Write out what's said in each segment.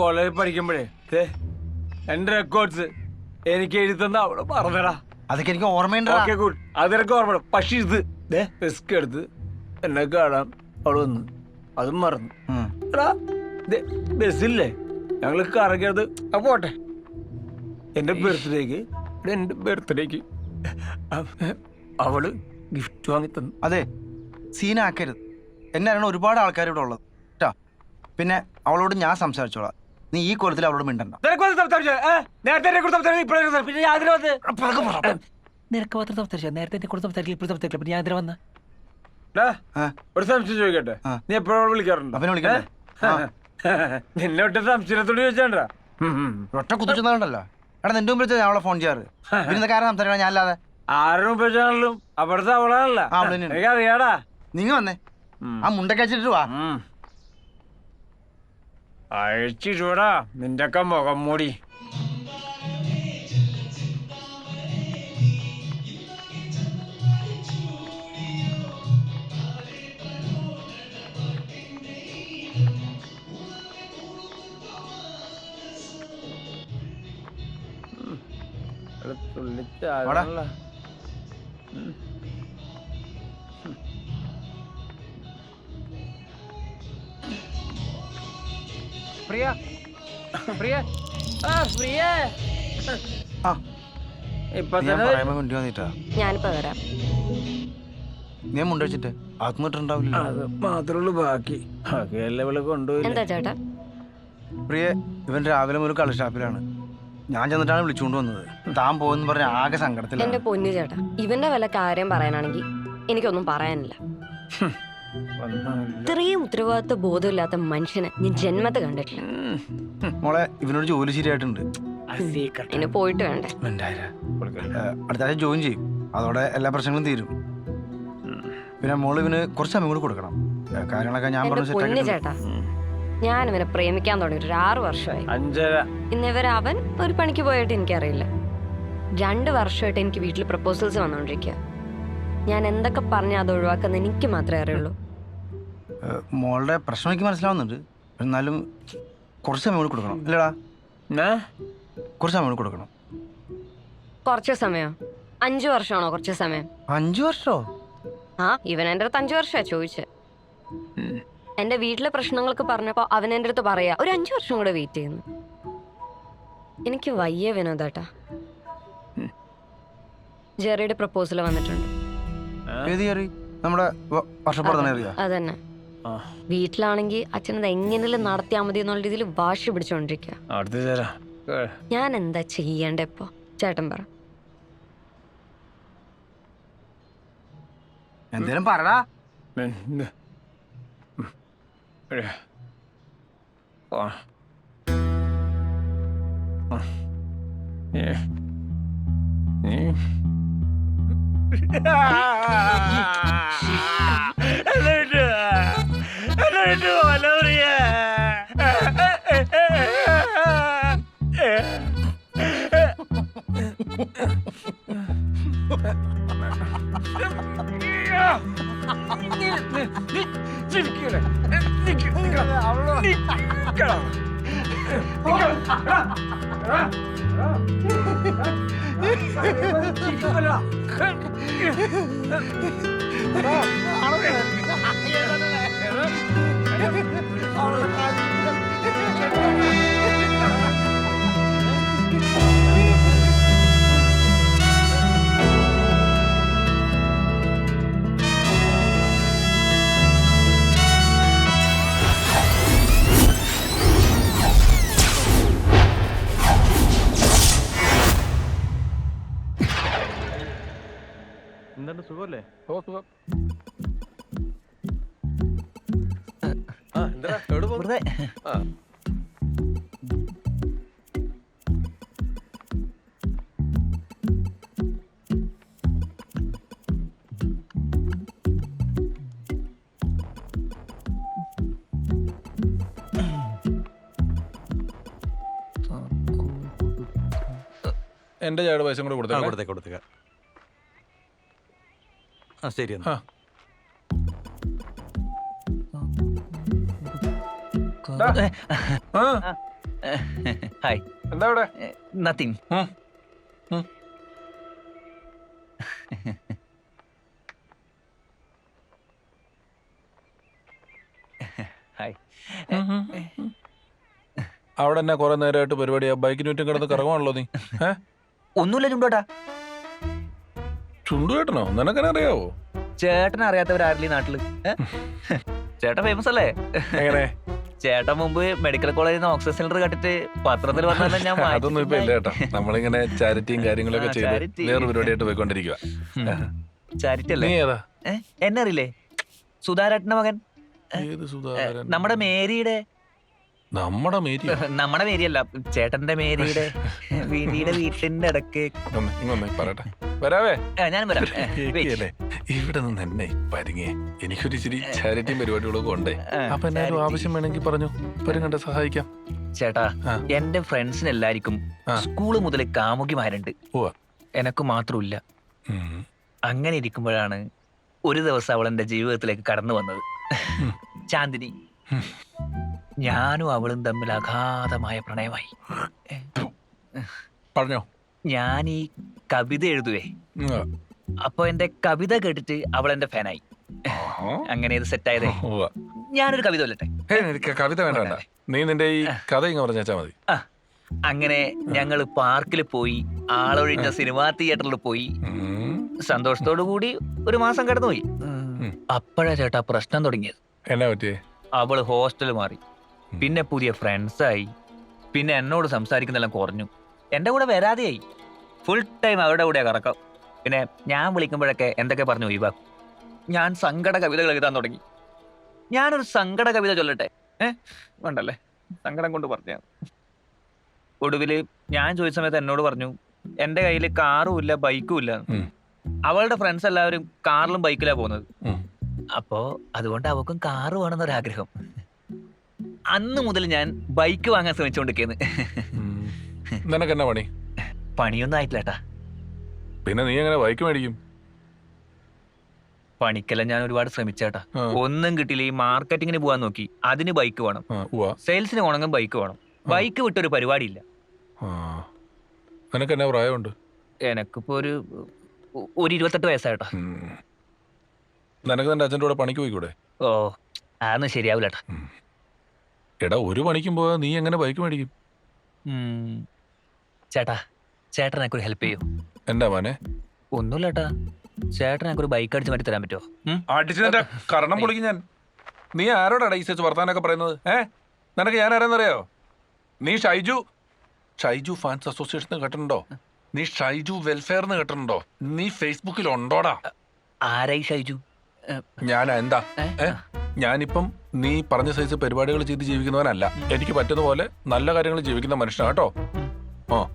കോളേജിൽ പഠിക്കുമ്പോഴേ ദേ, എന്റെ റെക്കോർഡ്സ് എനിക്ക് എഴുതുന്ന അവിടെ അവൾ പറഞ്ഞടാ. അതൊക്കെ എനിക്ക് ഓർമ്മയുണ്ട് ഓക്കെ ഗുഡ് അതെനിക്ക് ഓർമ്മ പക്ഷെ ഇത് റിസ്ക് എടുത്ത് എന്നെ കാണാൻ അവൾ വന്നു അതും മറന്നു. ബസ്സില്ലേ? ഞങ്ങൾ കറങ്ങിയത് ആ പോട്ടെ. എന്റെ ബർത്ത്ഡേക്ക് എന്റെ ബർത്ത്ഡേക്ക് അവൾ ഗിഫ്റ്റ് വാങ്ങി തന്നു. അതെ സീനാക്കരുത് എന്നെ അറിയണ ഒരുപാട് ആൾക്കാർ ഇവിടെ ഉള്ളത്. കേട്ടോ പിന്നെ അവളോട് ഞാൻ സംസാരിച്ചോളാം. നീ ഈ കൊലത്തിൽ അവളോട് മിണ്ടണ്ട. നിനക്ക് ഇപ്പോഴേ മാത്രം സംസാരിച്ചാ? നേരത്തെ എന്നെ കൂടെ സംസാരിക്കില്ല ഇപ്പോൾ സംസാരിക്കില്ല പിന്നെ ഞാൻ എന്തിനാ വന്ന? ഒരു സംശയം ചോദിക്കട്ടെ? നീ എപ്പോഴും വിളിക്കാറുണ്ടോ? അവനെ വിളിക്കണ്ടേ? നിന്നെ ഒറ്റ സംശയത്തോട് ചോദിച്ചാണ്ടാ? ഒറ്റ കുതിച്ചുണ്ടല്ലോ എടാ നിന്റെ മുമ്പിൽ ഞാൻ അവളെ ഫോൺ ചെയ്യാറ്. പിന്നെ കാരണം സംസാരിക്കണം? ഞാൻ അല്ലാതെ. ആരും ഉപയോഗിച്ചാണെങ്കിലും അവിടുത്തെ അവളാണല്ലോ. അറിയാടാ. നിങ്ങൾ വന്നേ. ആ മുണ്ടൊക്കെ വെച്ചിട്ട് വാ. ഉം. അഴിച്ചിടൂടാ നിന്റെ ഒക്കെ മുഖം മൂടി ഉം. പ്രിയ? പ്രിയ? ആ പ്രിയ. ആ. ഇപ്പൊ ഞാൻ തന്നെ പറയുമ്പോ മുണ്ടി വന്നിട്ടാ. ഞാനിപ്പോ വരാം. നീ ബാക്കി. ബാക്കിയെല്ലാം ഇവിടെ എന്താ ചേട്ടാ? പ്രിയ ഇവൻ രാവിലെ മുതൽ കളി ഷാപ്പിലാണ്. ഞാൻ ചെന്നിട്ടാണ് വിളിച്ചുകൊണ്ട് വന്നത്. താൻ പോകുന്ന പറഞ്ഞ ആകെ എന്റെ സങ്കടത്തിലാണ് പൊന്നു ചേട്ടാ ഇവന്റെ വല്ല കാര്യം പറയാനാണെങ്കിൽ എനിക്കൊന്നും പറയാനില്ല. ഇത്രയും ഉത്തരവാദിത്വ ബോധമില്ലാത്ത മനുഷ്യനെ ഞാൻ ജന്മത്തെ കണ്ടിട്ടില്ല. മോളെ ഇവനോട് ജോലി ശരിയായിട്ടുണ്ട്. ഇനി പോയിട്ട് വേണ്ടേ? അടുത്ത ആഴ്ച ജോയിൻ ചെയ്യും. അതോടെ എല്ലാ പ്രശ്നങ്ങളും തീരും. പിന്നെ മോൾ ഇവന് കുറച്ച് സമയം കൂടി കൊടുക്കണം. കാര്യങ്ങളൊക്കെ ഞാൻ പറഞ്ഞു പൊന്നു ചേട്ടാ ഞാൻ ഇവനെ പ്രേമിക്കാൻ തുടങ്ങിയിട്ട് ഒരു ആറു വർഷമായി. ഇന്നിവരെ അവൻ ഒരു പണിക്ക് പോയിട്ട് എനിക്കറിയില്ല. രണ്ട് വർഷമായിട്ട് എനിക്ക് വീട്ടിൽ പ്രപ്പോസൽസ് വന്നുകൊണ്ടിരിക്കുക ഞാൻ എന്തൊക്കെ പറഞ്ഞാൽ അത് ഒഴിവാക്കുന്ന എനിക്ക് മാത്രമേ അറിയുള്ളൂ. മോളുടെ പ്രശ്നം എനിക്ക് മനസ്സിലാവുന്നുണ്ട്. എന്നാലും കുറച്ച് സമയം കൂടി കൊടുക്കണം. അല്ലടാ? കുറച്ച് സമയം കൂടി കൊടുക്കണം. കുറച്ച് സമയം. അഞ്ചു വർഷമാണോ കുറച്ച് സമയം? അഞ്ചു വർഷോ? ആ ഇവൻ എന്റെ അടുത്ത് അഞ്ചു വർഷമാ ചോദിച്ചത് എന്റെ വീട്ടിലെ പ്രശ്നങ്ങൾക്ക് പറഞ്ഞപ്പോ അവൻ എന്റെ അടുത്ത് പറയാ ഒരു അഞ്ചു വർഷം കൂടെ വെയിറ്റ് ചെയ്യുന്നു. എനിക്ക് വയ്യ വിനോദേട്ടാ. ജെറിയുടെ പ്രപ്പോസൽ വന്നിട്ടുണ്ട്. അതന്നെ. വീട്ടിലാണെങ്കിൽ അച്ഛനത് എങ്ങനെയും നടത്തിയാൽ മതി എന്നുള്ള രീതിയിൽ വാശി പിടിച്ചോണ്ടിരിക്കുക ഞാൻ എന്താ ചെയ്യണ്ടേ ഇപ്പൊ? ചേട്ടൻ പറ. എന്തേലും പറടാ. 알았어. 알았어. 알았어. എന്താണ് സുഖമല്ലേ? ഓ വെറുതെ. എന്റെ ചായയുടെ പൈസ കൂടെ ആ, കൊടുത്തേ കൊടുത്തേക്ക് കൊടുത്തേക്ക്. ആ ശരി എന്നാ. ഹായ്. എന്താ ഇവിടെ നത്തിങ്. ഹായ്. അവിടെ തന്നെ കുറെ നേരമായിട്ട് പരിപാടിയാ ബൈക്കിന് ചുറ്റും കിടന്ന് കറങ്ങുവാണല്ലോ നീ. ഒന്നുമില്ല ചുണ്ടോട്ടാ. ചുണ്ടു ചേട്ടനോ നിനക്കെ അറിയാവോ ചേട്ടൻ അറിയാത്തവരാരില്ലേ നാട്ടിൽ? ഏ? ചേട്ടൻ ഫേമസ് അല്ലേ? എങ്ങനെ? ചേട്ടൻ മുമ്പ് മെഡിക്കൽ കോളേജിൽ നിന്ന് ഓക്സിജൻ സിലിണ്ടർ കട്ടിട്ട് പത്രത്തിൽ വന്നാലും ഞാൻ അതൊന്നും ഇപ്പൊ ഇല്ല കേട്ടോ. നമ്മളിങ്ങനെ ചാരിറ്റിയും കാര്യങ്ങളൊക്കെ ആ, ചെയ്ത് charity. വേറെ പരിപാടിയായിട്ട് പോയിക്കൊണ്ടിരിക്കുക ചാരിറ്റി നീ അല്ലേ? ഏതാ? ഏ? എന്നെ അറിയില്ലേ? സുധാരേട്ടന്റെ മകൻ? ഏത് ഏ, സുധാകരൻ നമ്മുടെ മേരിയുടെ? നമ്മുടെ മേരി നമ്മുടെ മേരിയല്ല ചേട്ടന്റെ മേരിയുടെ വീടിയുടെ വീട്ടിന്റെ ഇടയ്ക്ക്. പറയട്ടെ. വരാവേ? ഞാൻ വരാം. ഇവിടെ നിന്ന് എന്നെ പരിങ്ങേ. എനിക്കൊരു ഇച്ചിരി ചാരിറ്റിയും പരിപാടികളൊക്കെ ഉണ്ടേ. അപ്പൊ എന്നാലും ആവശ്യം വേണമെങ്കിൽ പറഞ്ഞു. പരിങ്ങണ്ട സഹായിക്കാം. ചേട്ടാ ആ. എന്റെ ഫ്രണ്ട്സിന് എല്ലാവർക്കും ആ. സ്കൂൾ മുതൽ കാമുകിമാരുണ്ട്. ഉവ്വ. എനക്ക് മാത്രമില്ല ഉം. അങ്ങനെ ഇരിക്കുമ്പോഴാണ് ഒരു ദിവസം അവൾ എന്റെ ജീവിതത്തിലേക്ക് കടന്നു വന്നത്. ചാന്ദിനി. ഉം. ഞാനും അവളും തമ്മിൽ അഗാധമായ പ്രണയമായി. പറഞ്ഞോ. ഞാൻ ഈ കവിത എഴുതുവേ. അപ്പൊ എന്റെ കവിത കേട്ടിട്ട് അവൾ എന്റെ ഫാനായി. അങ്ങനെ ഇത് സെറ്റായതേ ആയതേ. ഞാനൊരു കവിത കൊല്ലട്ടെ കവിത വേണ്ട വേണ്ട. നീ നിന്റെ ഈ കഥ ഇങ്ങ് പറഞ്ഞാ മതി. അങ്ങനെ ഞങ്ങൾ പാർക്കിൽ പോയി ആളൊഴിഞ്ഞ സിനിമാ തിയേറ്ററിൽ പോയി. സന്തോഷത്തോടു കൂടി ഒരു മാസം കടന്നുപോയി. അപ്പോഴാ ചേട്ടാ പ്രശ്നം തുടങ്ങിയത്. എന്നാ പറ്റിയേ? അവൾ ഹോസ്റ്റൽ മാറി. പിന്നെ പുതിയ ഫ്രണ്ട്സായി. പിന്നെ എന്നോട് സംസാരിക്കുന്നെല്ലാം കുറഞ്ഞു. എന്റെ കൂടെ വരാതെയായി. ഫുൾ ടൈം അവരുടെ കൂടെ കറക്കം. പിന്നെ ഞാൻ വിളിക്കുമ്പോഴൊക്കെ എന്തൊക്കെ പറഞ്ഞു ഒഴിവാക്കും? ഞാൻ സങ്കട കവിതകൾ എഴുതാൻ തുടങ്ങി. ഞാനൊരു സങ്കട കവിത ചൊല്ലട്ടെ? ഏഹ് വേണ്ടല്ലേ? സങ്കടം കൊണ്ട് പറഞ്ഞു ഒടുവിൽ ഞാൻ ചോദിച്ച സമയത്ത് എന്നോട് പറഞ്ഞു എന്റെ കയ്യിൽ കാറും ഇല്ല ബൈക്കും ഇല്ല. അവളുടെ ഫ്രണ്ട്സ് എല്ലാവരും കാറിലും ബൈക്കിലാണ് പോകുന്നത്. അപ്പോൾ അപ്പോ അതുകൊണ്ട് അവക്കും കാറ് വേണമെന്നൊരാഗ്രഹം. അന്ന് മുതൽ ഞാൻ ബൈക്ക് വാങ്ങാൻ ശ്രമിച്ചുകൊണ്ടിരിക്കുന്നു ഉം. നിനക്ക് എന്നാ പണി? പണിയൊന്നും ആയിട്ടില്ല ഏട്ടാ പിന്നെ നീ അങ്ങനെ ബൈക്ക് മേടിക്കും? പണിക്കെല്ലാം ഞാൻ ഒരുപാട് ശ്രമിച്ചേട്ടാ. ഒന്നും കിട്ടിയില്ല. ഈ മാർക്കറ്റിങ്ങിന് പോവാൻ നോക്കി. അതിന് ബൈക്ക് വേണം. സെയിൽസിന് പോകണമെങ്കിൽ ബൈക്ക് വേണം. ബൈക്ക് വിട്ടൊരു പരിപാടിയില്ല. നിനക്ക് എന്നാ പ്രായമുണ്ട്? എനക്കിപ്പോ ഒരു ഒരു ഇരുപത്തെട്ട് വയസ്സായിട്ടാ. നിനക്ക് നിന്റെ അച്ഛന്റെ കൂടെ പണിക്ക് പോയിക്കൂടെ? ഓ അതൊന്നും ശരിയാവില്ല ഏട്ടാ എടാ ഒരു പണിക്കും പോയാ നീ എങ്ങനെ ബൈക്ക് മേടിക്കും? ചേട്ടാ ചേട്ടൻ എനിക്കൊരു ഹെൽപ്പ് ചെയ്യൂ. എന്താ മോനെ? ഒന്നുമില്ല ഏട്ടാ ചേട്ടൻ എനിക്കൊരു ബൈക്ക് അടിച്ച് മാറ്റി തരാൻ പറ്റുമോ? ഉം? അടിച്ച് നിന്റെ കരണം പൊളിക്കും ഞാൻ. നീ ആരോടാടാ ഈ സച്ച് വർത്താനൊക്കെ പറയുന്നത്? ഏ? നിനക്ക് ഞാൻ ആരാന്നറിയോ? നീ ഷൈജു. ഷൈജു ഫാൻസ് അസോസിയേഷൻ കേട്ടിട്ടുണ്ടോ? നീ ഷൈജു വെൽഫെയർ എന്ന് കേട്ടിട്ടുണ്ടോ? നീ ഫേസ്ബുക്കിൽ ഉണ്ടോടാ ആരായി ഷൈജു? ഞാൻ എന്താ? ഏ? ഞാനിപ്പം നീ പറഞ്ഞ സൈസ് പരിപാടികൾ ചെയ്ത് ജീവിക്കുന്നവനല്ല. എനിക്ക് പറ്റുന്ന പോലെ നല്ല കാര്യങ്ങൾ ജീവിക്കുന്ന മനുഷ്യനാ കേട്ടോ? ആ.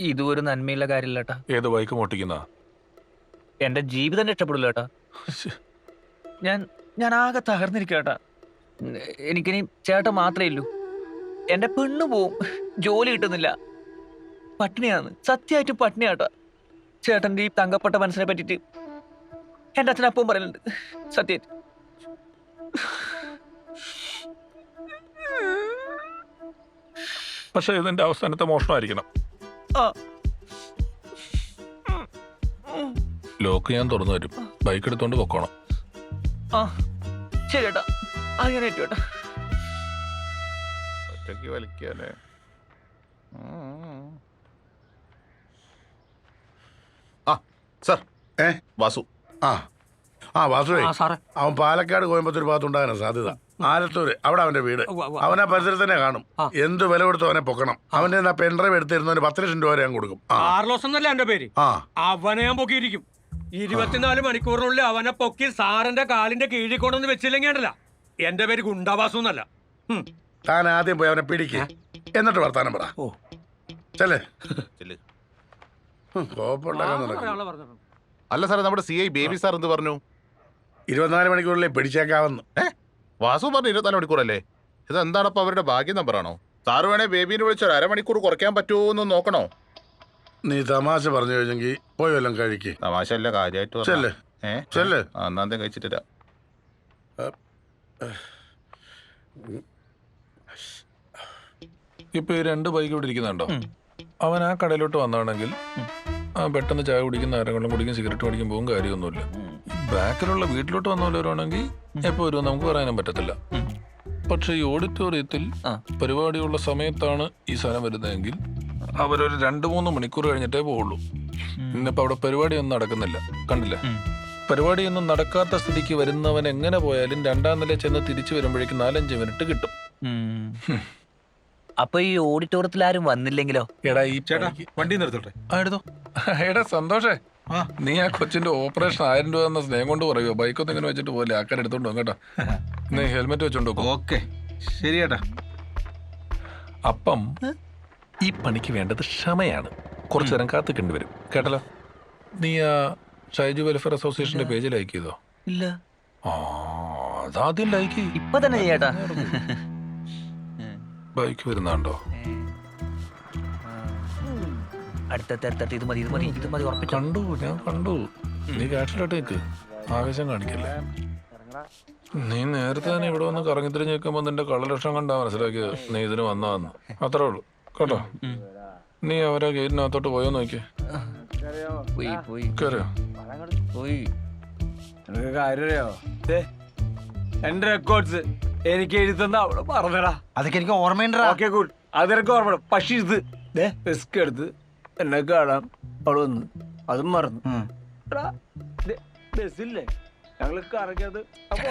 ഇതും ഒരു നന്മയുള്ള കാര്യമില്ല ഏട്ടാ ഏത് ബൈക്ക് മോട്ടിക്കുന്ന എന്റെ ജീവിതം രക്ഷപ്പെടില്ല ഏട്ടാ ഞാൻ ഞാൻ ആകെ തകർന്നിരിക്കുക ഏട്ടാ എനിക്കിനി ചേട്ടൻ മാത്രമേ ഉള്ളൂ. എന്റെ പെണ്ണു പോവും. ജോലി കിട്ടുന്നില്ല. പട്ടിണിയാണ്. സത്യമായിട്ട് പട്ടിണിയാട്ടാ. ചേട്ടന്റെ ഈ തങ്കപ്പെട്ട മനസ്സിനെ പറ്റിട്ട് എന്റെ അച്ഛൻ അപ്പം പറയുന്നുണ്ട്. സത്യമായിട്ട് പക്ഷെ ഇതിന്റെ അവസാനത്തെ മോഷണമായിരിക്കണം. ലോക്ക് ഞാൻ തുറന്നു തരും. ബൈക്ക് എടുത്തോണ്ട് പൊക്കോണം. ആ ശരി ഏട്ടാ അങ്ങനെ ഏട്ടാ ഒറ്റയ്ക്ക് ആ സർ. ഏ? വാസു. ആ. ആ വാസു ആ സാറേ. അവൻ പാലക്കാട് കോയമ്പത്തൂർ ഭാഗത്തുണ്ടാകാനാണ് സാധ്യത. ആലത്തൂര് അവിടെ അവന്റെ വീട്. അവനെ പരിസരത്ത് തന്നെ കാണും എന്ത് വില കൊടുത്തു അവനെ പൊക്കണം. അവന്റെ പെൻഡ്രൈവ് എടുത്തിരുന്നവന് പത്ത് ലക്ഷം രൂപ വരെ ഞാൻ കൊടുക്കും. കാർലോസ് എന്നല്ല എന്റെ പേര്? അവനെ ഞാൻ പൊക്കിയിരിക്കും. ഇരുപത്തിനാല് മണിക്കൂറിനുള്ളിൽ അവനെ പൊക്കി സാറിന്റെ കാലിന്റെ കീഴിൽ കൊണ്ടൊന്ന് വെച്ചില്ലെങ്കിൽ ഉണ്ടല്ല. എന്റെ പേര് ഗുണ്ടാവാസു എന്നല്ല. താൻ ആദ്യം പോയി അവനെ പിടിക്ക്. എന്നിട്ട് വർത്താനം പറ. ചെല്ലേ. അല്ല സാറേ നമ്മുടെ സി ഐ ബേബി സാർ എന്ത് പറഞ്ഞു? ഇരുപത്തിനാല് മണിക്കൂറിൽ പിടിച്ചേക്കാവുന്നു. വാസു പറഞ്ഞു ഇരുപത്തിനാല് മണിക്കൂറല്ലേ ഇത് എന്താണ് അപ്പൊ അവരുടെ ഭാഗ്യ നമ്പറാണോ? സാറ് വേണേ ബേബിനെ വിളിച്ച് ഒരു അരമണിക്കൂർ കുറയ്ക്കാൻ പറ്റുമോ എന്ന് നോക്കണോ? നീ തമാശ പറഞ്ഞു കഴിഞ്ഞെങ്കിൽ പോയി വല്ലതും കഴിക്ക്. തമാശ അല്ല കാര്യമായിട്ട് ചെല്ല്. ചെല്ല്. എന്തേ കഴിച്ചിട്ടില്ല ഇപ്പൊ ഈ രണ്ട് ബൈക്ക് ഇവിടെ ഇരിക്കുന്നുണ്ടോ? അവൻ ആ കടയിലോട്ട് വന്നാണെങ്കിൽ ആ പെട്ടെന്ന് ചായ കുടിക്കുന്ന ആരെങ്കിലും കുടിക്കും സിഗരറ്റ് കുടിക്കും പോകും കാര്യമൊന്നുമില്ല. ബാക്കിലുള്ള വീട്ടിലോട്ട് വന്നവരാണെങ്കിൽ എപ്പോ വരും നമുക്ക് പറയാനും പറ്റത്തില്ല. പക്ഷേ ഈ ഓഡിറ്റോറിയത്തിൽ. പരിപാടിയുള്ള സമയത്താണ് ഈ സാധനം വരുന്നതെങ്കിൽ അവരൊരു രണ്ട് മൂന്ന് മണിക്കൂർ കഴിഞ്ഞിട്ടേ പോവുള്ളൂ. ഇന്നിപ്പോ അവിടെ പരിപാടിയൊന്നും നടക്കുന്നില്ല. കണ്ടില്ല? പരിപാടി പരിപാടിയൊന്നും നടക്കാത്ത സ്ഥിതിക്ക് വരുന്നവൻ എങ്ങനെ പോയാലും രണ്ടാം നില ചെന്ന് തിരിച്ചു വരുമ്പോഴേക്കും നാലഞ്ച് മിനിറ്റ് കിട്ടും. അപ്പൊ ഈ ഓഡിറ്റോറിയത്തിൽ ആരും വന്നില്ലെങ്കിലോ? എടാ ഈ ചേട്ടാ വണ്ടി നിർത്തോട്ടെ ആ എടുത്തോ. എടാ സന്തോഷേ. നീ ആ കൊച്ചിന്റെ ഓപ്പറേഷൻ ആയിരം രൂപ എന്ന സ്നേഹം കൊണ്ട് പറയുമോ ബൈക്കൊന്നും ഇങ്ങനെ വെച്ചിട്ട് പോലെ ആക്കാൻ എടുത്തോണ്ട് കേട്ടോ. നീ ഹെൽമെറ്റ് വെച്ചോണ്ട് ഓക്കെ. ശരി ചേട്ടാ അപ്പം ഈ പണിക്ക് വേണ്ടത് ക്ഷമയാണ്. കുറച്ചു നേരം കാത്തിക്കേണ്ടി വരും. കേട്ടല്ലോ? നീ ആ ഷൈജു വെൽഫെയർ അസോസിയേഷന്റെ പേജ് ലൈക്ക് ചെയ്തോ? ഇല്ല. ആ അതാദ്യം ലൈക്ക് ഇപ്പൊ തന്നെ ചേട്ടാ ബൈക്ക് വരുന്നുണ്ടോ? അടുത്തടുത്ത് അടുത്തടുത്ത് ഇത് മതി ഇത് മതി ഇത് മതി ഉറപ്പിച്ചു. കണ്ടു ഞാൻ കണ്ടു. നീ കാറ്റിലോട്ട് നിൽക്ക് ആവേശം കാണിക്കല്ലേ? നീ നേരത്തെ തന്നെ ഇവിടെ വന്ന് കറങ്ങി തിരിഞ്ഞ് നിൽക്കുമ്പോൾ നിന്റെ കള്ളലക്ഷണം കണ്ടാ മനസ്സിലാക്കിയത് നീ ഇതിന് വന്നാന്ന് അത്രേ ഉള്ളൂ. കേട്ടോ? നീ അവരെ ഗേറ്റിനകത്തോട്ട് പോയോ നോക്കിയേ. പോയി പോയി. കയറിയോ പോയി. നിനക്ക് കാര്യം അറിയാമോ ദേ, എന്റെ റെക്കോർഡ്സ് എനിക്ക് എഴുതുന്ന അവിടെ പറഞ്ഞടാ. അതൊക്കെ എനിക്ക് ഓർമ്മയുണ്ടാ ഓക്കെ ഗുഡ് അതെനിക്ക് ഓർമ്മ പക്ഷേ ഇത്. റിസ്ക് എടുത്ത്. എന്നെ കാണാൻ അവൾ വന്ന്. അതും മറന്നു. എടാ, ദേ, ബസ്സില്ലേ? ഞങ്ങൾ കറങ്ങിയത് എന്റെ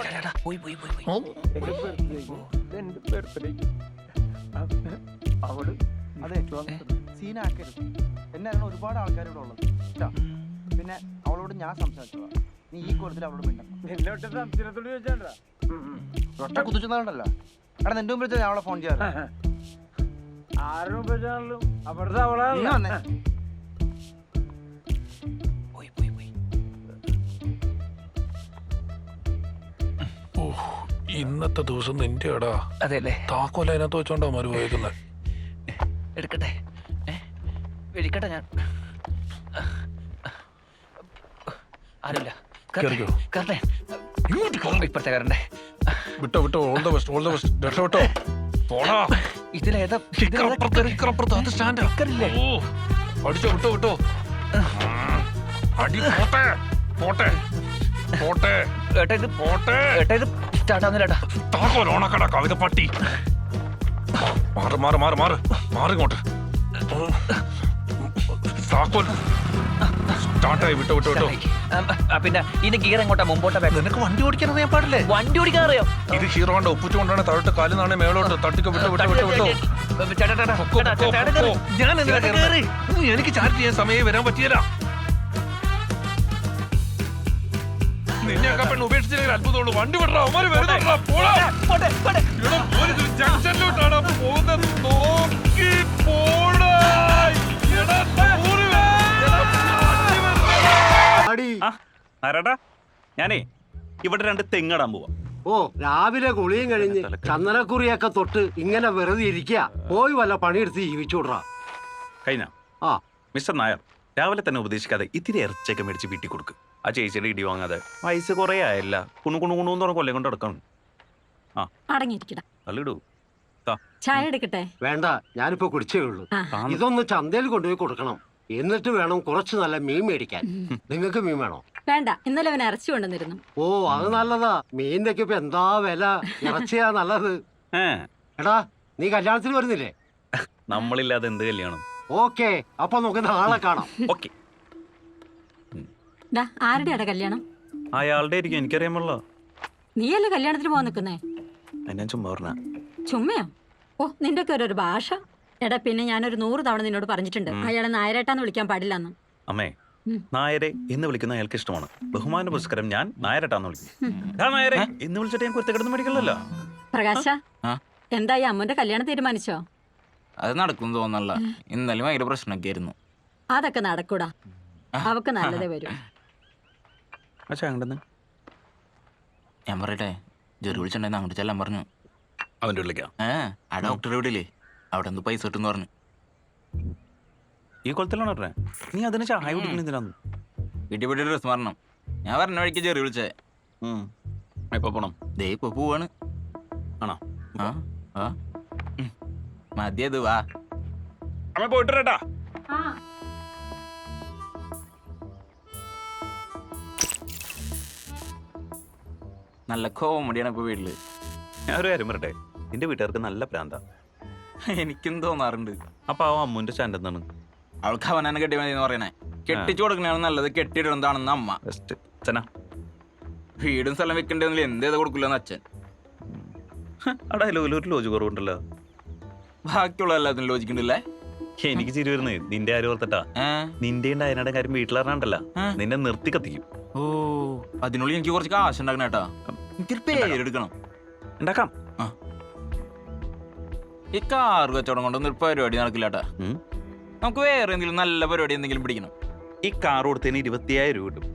ബർത്ത്ഡേക്ക് എന്റെ ബർത്ത്ഡേക്ക് അതെ സീനാക്കരുത്. എന്നായിരുന്നു ഒരുപാട് ആൾക്കാർ ഇവിടെ ഉള്ളത്. പിന്നെ അവളോട് ഞാൻ സംസാരിച്ചു നീ ഈ കുറച്ചിൽ അവളോട് മിണ്ടണം നിന്നെ ഒറ്റ സംശയത്തോട് ചോദിച്ചാണ്ടാ ഒറ്റ കുതിച്ചെന്നുണ്ടല്ലോ എടാ നിന്റെ മുമ്പിൽ ഞാൻ അവളെ ഫോൺ ചെയ്യാറ്. ആരും ഉപയോഗിച്ചാലും അവിടുത്തെ ഇന്നത്തെ ദിവസം നിന്റെ എടാ അതെ താക്കോല അതിനകത്ത് വെച്ചോണ്ടാ മരു പോയേക്കുന്നത് എടുക്കട്ടെ? എടുക്കട്ടെ ഞാൻ. ആരുമില്ല. ഇപ്പഴത്തെ കറണ്ടേ വിട്ടോ വിട്ടോ all the best all the best രക്ഷപ്പെട്ടോ. പോടാ. ഇതിലേതാ അത് സ്റ്റാൻഡാ? ഓ അടിച്ചോ വിട്ടോ വിട്ടോ. അടി പോട്ടെ പോട്ടെ പോട്ടെ ഏട്ടാ ഇത് പോട്ടെ. ഏട്ടാ ഇത് സ്റ്റാർട്ട് ആവുന്നില്ല ഏട്ടാ. താക്കോൽ ഓണക്കട കവിത പട്ടി. മാറ് മാറ് മാറ് മാറ്. മാറി ഇങ്ങോട്ട്. താക്കോൽ. സ്റ്റാർട്ടായി വിട്ടോ വിട്ടോ വിട്ടോ. പിന്നെ ഇനി ഗിയർ എങ്ങോട്ടാ? മുമ്പോട്ടാ ബാക്ക് നിനക്ക് വണ്ടി ഓടിക്കാൻ അറിയാൻ പാടില്ലേ? വണ്ടി ഓടിക്കാൻ അറിയോ ഇത് ഹീറോ കൊണ്ട് ഒപ്പിച്ചുകൊണ്ടാണ് താഴോട്ട് കാൽ നാണെ മേളോട്ട്. തട്ടിക്ക് വിട്ടോ വിട്ടോ വിട്ടോ. വിട്ടോ. ഞാൻ എനിക്ക് ചാറ്റ് ചെയ്യാൻ സമയം വരാൻ പറ്റിയല്ല. നിന്നെയൊക്കെ പെണ്ണ് ഉപേക്ഷിച്ചില്ലെങ്കിൽ അത്ഭുതമുള്ളൂ. വണ്ടി വിടറാ അവന്മാര് വരുന്നുണ്ടാ പോടാ. ജംഗ്ഷനിലോട്ടാണ്. പോകുന്നത് നോക്കി. ആരാടാ? ഞാനേ ഇവിടെ രണ്ട് തെങ്ങടാൻ പോവാ. ഓ രാവിലെ കുളിയും കഴിഞ്ഞ് ചന്ദനക്കുറിയൊക്കെ തൊട്ട് ഇങ്ങനെ വെറുതെ ഇരിക്കുക പോയി വല്ല പണിയെടുത്ത് ജീവിച്ചുവിട്രാ കഴിഞ്ഞ ആ. മിസ്റ്റർ നായർ രാവിലെ തന്നെ ഉപദേശിക്കാതെ ഇത്തിരി ഇറച്ചിയൊക്കെ മേടിച്ച് വീട്ടിൽ കൊടുക്ക്. ആ ചേച്ചിയുടെ ഇടി വാങ്ങാതെ. വയസ്സ് കുറേ ആയല്ല. കുണു കുണു കുണു എന്ന് പറഞ്ഞ കൊല്ലം കൊണ്ട് നടക്കണം. അടങ്ങിയിരിക്കട. തള്ളിടൂ. ചായ എടുക്കട്ടെ? വേണ്ട ഞാനിപ്പോ കുടിച്ചേ ഉള്ളൂ. ഇതൊന്ന് ചന്തയിൽ കൊണ്ടുപോയി കൊടുക്കണം. എന്നിട്ട് വേണം കുറച്ച് നല്ല മീൻ മേടിക്കാൻ. നിങ്ങൾക്ക് മീൻ വേണോ? വേണ്ട. ഇന്നലെ അവൻ ഇറച്ചി കൊണ്ടുവന്നിരുന്നു. ഓ അത് നല്ലതാ. മീനിന്റെ ഇപ്പൊ എന്താ വില? ഇറച്ചിയാ നല്ലത്. എടാ നീ കല്യാണത്തിന് വരുന്നില്ലേ? നമ്മളില്ലാതെ എന്ത് കല്യാണം? ഓക്കെ അപ്പൊ നമുക്ക് നാളെ കാണാം. ഓക്കെ. ആരുടെ കല്യാണം? അയാളുടെ ആയിരിക്കും എനിക്കറിയാമുള്ള നീയല്ലേ കല്യാണത്തിന് പോകാൻ നിൽക്കുന്നേ ഞാൻ ചുമ്മാ പറഞ്ഞ ചുമ്മയോ? ഓ നിന്റെ ഒക്കെ ഒരു ഭാഷ. എടാ പിന്നെ ഞാനൊരു നൂറ് തവണ നിന്നോട് പറഞ്ഞിട്ടുണ്ട്. അയാളെ നായരേട്ടാന്ന് വിളിക്കാൻ പാടില്ലെന്ന്. അമ്മേ നായരെ എന്ന് വിളിക്കുന്ന അയാൾക്ക് ഇഷ്ടമാണ്. ബഹുമാന പുരസ്കാരം ഞാൻ നായരട്ടാന്ന് വിളിക്കും "ഡാ നായരെ എന്ന് വിളിച്ചിട്ട് ഞാൻ കുരുത്തക്കിടന്ന് മേടിക്കണല്ലോ പ്രകാശ ആ? എന്തായി അമ്മന്റെ കല്യാണം തീരുമാനിച്ചോ? അത് നടക്കും തോന്നല്ല ഇന്നലെ ഭയങ്കര പ്രശ്നമൊക്കെ ആയിരുന്നു. അതൊക്കെ നടക്കൂടാ. അവക്ക് നല്ലതേ വരും. ഞാൻ പറയട്ടെ ജെറി വിളിച്ചിട്ടുണ്ടായിരുന്നു അങ്ങോട്ട് ചെല്ലാൻ പറഞ്ഞു. അവന്റെ വിളിക്കാം ഏ ആ ഡോക്ടറെ വിടില്ലേ? അവിടെ നിന്ന് പൈസ കിട്ടുമെന്ന് പറഞ്ഞു. ഈ കൊളത്തിലാണ് പറഞ്ഞേ? നീ അതിനെ ചായ കുടിക്കണ എന്തിനാന്ന്? വീട്ടിൽ പോയിട്ട് ഡ്രസ് മാറണം ഞാൻ പറഞ്ഞ വഴിക്ക് ചെറിയ വിളിച്ചേ. ഉം. എപ്പോ പോണം? ദേ ഇപ്പൊ പോവാണ്. ആണോ? ആ ആ. മതിയത് വാ. അമ്മ പോയിട്ടാ നല്ല കോമഡിയാണ് ഇപ്പൊ വീട്ടിൽ. ഞാൻ ഒരു കാര്യം പറട്ടെ നിന്റെ വീട്ടുകാർക്ക് നല്ല പ്രാന്ത. എനിക്കും തോന്നാറുണ്ട്. അപ്പൊ ആ അമ്മുന്റെ ചാൻഡെന്താണ് അവൾക്ക് അവനെ കെട്ടി മതി എന്ന് പറയണേ. കെട്ടിച്ചു കൊടുക്കണതാണ് നല്ലത് കെട്ടിയിടുന്നതാണെന്ന് അമ്മ. ബെസ്റ്റ് അച്ഛനാ വീടും സ്ഥലം വെക്കണ്ടെന്നില്ല എന്ത് ചെയ്ത് കൊടുക്കില്ലെന്ന് അച്ഛൻ. ആ ഡയലോഗിൽ ഒരു ലോജ് കുറവുണ്ടല്ലോ. ബാക്കിയുള്ള എല്ലാത്തിനും ലോചിക്കണ്ടല്ലേ എനിക്ക് ചിരി വരുന്നത് നിന്റെ ആര് ഓർത്തിട്ടാ. നിന്റെ ഡയനയുടെ കാര്യം വീട്ടിലറിഞ്ഞാണ്ടല്ല നിന്നെ നിർത്തി കത്തിക്കും. ഓ അതിനുള്ളിൽ എനിക്ക് കുറച്ച് കാശ് ഉണ്ടാക്കണേട്ടാ എനിക്കൊരു പേരെടുക്കണം. ഉണ്ടാക്കാം. ഈ കാർ കച്ചവടം കൊണ്ടൊന്നും ഒരു പരിപാടി നടക്കില്ലട്ടാ. നമുക്ക് വേറെ എന്തെങ്കിലും നല്ല പരിപാടി എന്തെങ്കിലും പിടിക്കണം? ഈ കാർ കൊടുത്തതിന് ഇരുപത്തിയായിരം രൂപ കിട്ടും.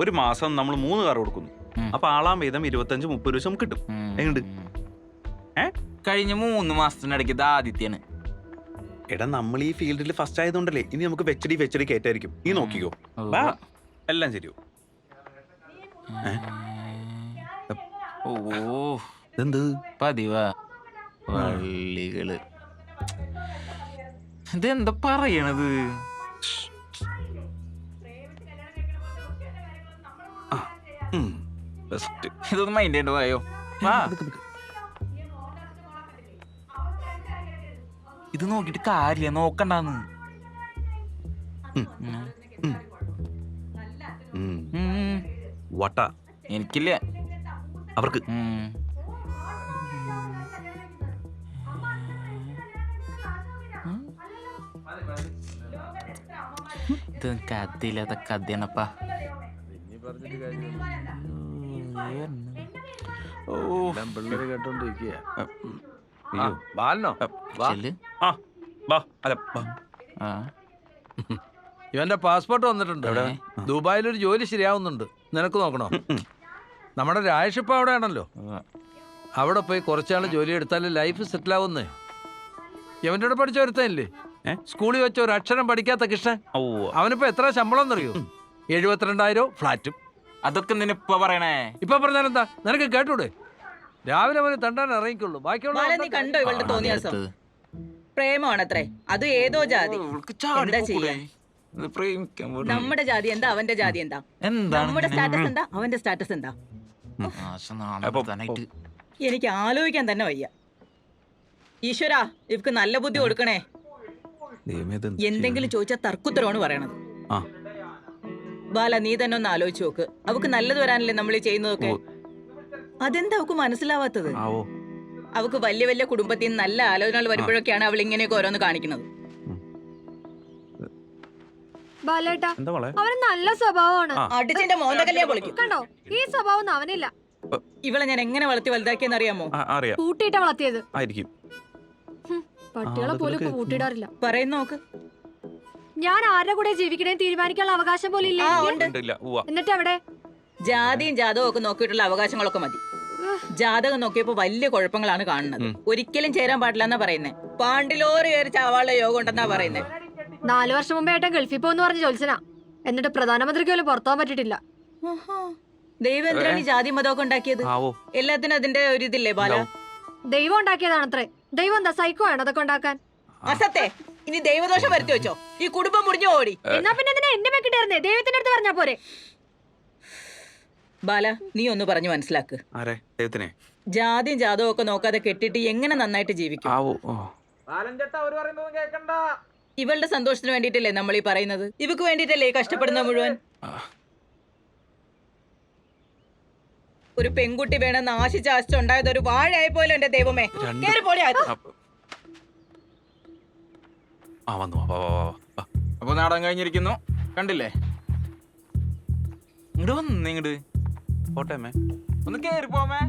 ഒരു മാസം നമ്മൾ മൂന്ന് കാർ കൊടുക്കുന്നു. അപ്പൊ ആളാം വീതം ഇരുപത്തഞ്ച് മുപ്പത് രൂപ നമുക്ക് കിട്ടും. എങ്ങണ്ട് ഏ? കഴിഞ്ഞ മൂന്ന് മാസത്തിനിടയ്ക്ക് ഇത് ആദിത്യാണ് എടാ നമ്മൾ ഈ ഫീൽഡിൽ ഫസ്റ്റ് ആയതുകൊണ്ടല്ലേ ഇനി നമുക്ക് വെച്ചടി വെച്ചടി കയറ്റായിരിക്കും. നീ നോക്കിക്കോ. എല്ലാം ശരിയോ ഓ. എന്ത് പതിവാ. വള്ളികൾ ഇതെന്താ പറയണത്? ഇതൊന്നും മൈൻഡ് ചെയ്യേണ്ടതായോ ഇത് നോക്കിട്ട് കാര്യ നോക്കണ്ടാന്ന്. വട്ട. എനിക്കില്ല. അവർക്ക്. അല്ല വാ. ആ. ഇവന്റെ പാസ്പോർട്ട് വന്നിട്ടുണ്ട്? ദുബായിൽ ഒരു ജോലി ശരിയാവുന്നുണ്ട്. നിനക്ക് നോക്കണോ? നമ്മുടെ രാജേഷ് അവിടെ ആണല്ലോ അവിടെ പോയി കുറച്ചാൾ ജോലി എടുത്താൽ ലൈഫ് സെറ്റിൽ ആവുന്നേ ഇവന്റെ കൂടെ പഠിച്ച ഒരുത്തനില്ലേ? സ്കൂളിൽ വെച്ച ഒരു അക്ഷരം പഠിക്കാത്ത കൃഷ്ണൻ. അവനിപ്പോ എത്ര ശമ്പളം എന്നറിയോ? എഴുപത്തിരണ്ടായിരം ഫ്ലാറ്റും. അതൊക്കെ നിനപ്പോ പറയണേ? ഇപ്പൊ പറഞ്ഞാലെന്താ? നിനക്ക് കേട്ടൂടെ? രാവിലെ അവന് തണ്ടാൻ ഇറങ്ങിക്കുള്ളൂ. ബാക്കിയുള്ള കണ്ടോ ഇവളുടെ തോന്നിയാസം പ്രേമമാണത്രേ. അത് ഏതോ ജാതി. എന്താ? ചെയ്യാ? നമ്മുടെ ജാതി എന്താ? അവന്റെ ജാതി എന്താ? എന്താണ്? നമ്മുടെ സ്റ്റാറ്റസ് എന്താ? അവന്റെ സ്റ്റാറ്റസ് എന്താ. എനിക്ക് ആലോചിക്കാൻ തന്നെ വയ്യ. ഈശ്വരാ ഇവക്ക് നല്ല ബുദ്ധി കൊടുക്കണേ. എന്തെങ്കിലും ചോദിച്ചാൽ തർക്കുത്തരമാണ് പറയണത്. ബാല നീ തന്നെ ഒന്ന് ആലോചിച്ച് നോക്ക്. അവക്ക് നല്ലത് വരാനല്ലേ നമ്മൾ ചെയ്യുന്നതൊക്കെ? അതെന്താ അവക്ക് മനസ്സിലാവാത്തത്? അവക്ക് വലിയ വലിയ കുടുംബത്തിൽ നിന്ന് നല്ല ആലോചനകൾ വരുമ്പോഴൊക്കെയാണ് അവൾ ഇങ്ങനെയൊക്കെ ഓരോന്ന് കാണിക്കുന്നത്. ബാലേട്ടാ നല്ല സ്വഭാവമാണ്. അടിച്ചിന്റെ പൊളിക്കും. കണ്ടോ ഈ സ്വഭാവം അവനില്ല. ഇവളെ ഞാൻ എങ്ങനെ വളർത്തി വലുതാക്കിയെന്ന് അറിയാമോ? കൂട്ടിയിട്ടാ വളർത്തിയത്. ആയിരിക്കും. പട്ടികളെ പോലും ഇപ്പൊ കൂട്ടിയിടാറില്ല. പറയുന്ന നോക്ക്. ഞാൻ ആരുടെ കൂടെ ജീവിക്കണേ തീരുമാനിക്കാനുള്ള അവകാശം പോലും ഇല്ല? എനിക്ക്. എന്നിട്ട് അവിടെ ജാതിയും ജാതവും ഒക്കെ നോക്കിയിട്ടുള്ള അവകാശങ്ങളൊക്കെ മതി. ജാതകം നോക്കിയപ്പോ വലിയ കുഴപ്പങ്ങളാണ് കാണുന്നത്. ഒരിക്കലും ചേരാൻ പാടില്ല എന്നാ പറയുന്നേ. പാണ്ടിലോറ് കയറി ചാവാനുള്ള യോഗം ഉണ്ടെന്നാ പറയുന്നേ. നാലു വർഷം മുമ്പേ ഏട്ടൻ ഗൾഫിൽ പോകുന്നു പറഞ്ഞ് ജോത്സന എന്നിട്ട് പ്രധാനമന്ത്രിക്ക് പോലും പുറത്താൻ പറ്റിട്ടില്ല ദൈവം എന്തിനാണ് ഈ ജാതി മതമൊക്കെ ഉണ്ടാക്കിയത്? ആവോ. എല്ലാത്തിനും അതിന്റെ ഒരു ഇതില്ലേ ബാല? ദൈവം ഉണ്ടാക്കിയതാണത്രേ. ദൈവം എന്താ സൈക്കോ ആണ് അതൊക്കെ ഉണ്ടാക്കാൻ? അസത്തെ ഇനി ദൈവദോഷം വരുത്തി വെച്ചോ. ഈ കുടുംബം മുറിഞ്ഞു ഓടി. എന്നാ പിന്നെ എന്തിനാ എന്നെ വെക്കിട്ടായിരുന്നേ ദൈവത്തിന്റെ അടുത്ത് പറഞ്ഞാ പോരെ. ബാല നീ ഒന്ന് പറഞ്ഞു മനസ്സിലാക്ക്. ആരെ? ദൈവത്തിനെ? ജാതിയും ജാതവും ഒക്കെ നോക്കാതെ കെട്ടിട്ട് എങ്ങനെ നന്നായിട്ട് ജീവിക്കും? ആവോ ഓ. ഇവളുടെ സന്തോഷത്തിന് വേണ്ടിയിട്ടല്ലേ നമ്മൾ ഈ പറയുന്നത്? ഇവക്ക് വേണ്ടിയിട്ടല്ലേ ഈ കഷ്ടപ്പെടുന്ന മുഴുവൻ? ഒരു പെൺകുട്ടി വേണമെന്ന് ആശിച്ചാശിച്ചുണ്ടായത് ഒരു വാഴയായി പോലും എന്റെ ദൈവമേ. കേറി. അപ്പ- ആ വന്നു നാടകം കഴിഞ്ഞിരിക്കുന്നു. കണ്ടില്ലേ? ഇങ്ങോട്ട് വന്നു ഇങ്ങോട്ട് പോട്ടെ ഒന്ന് കേറി പോമേ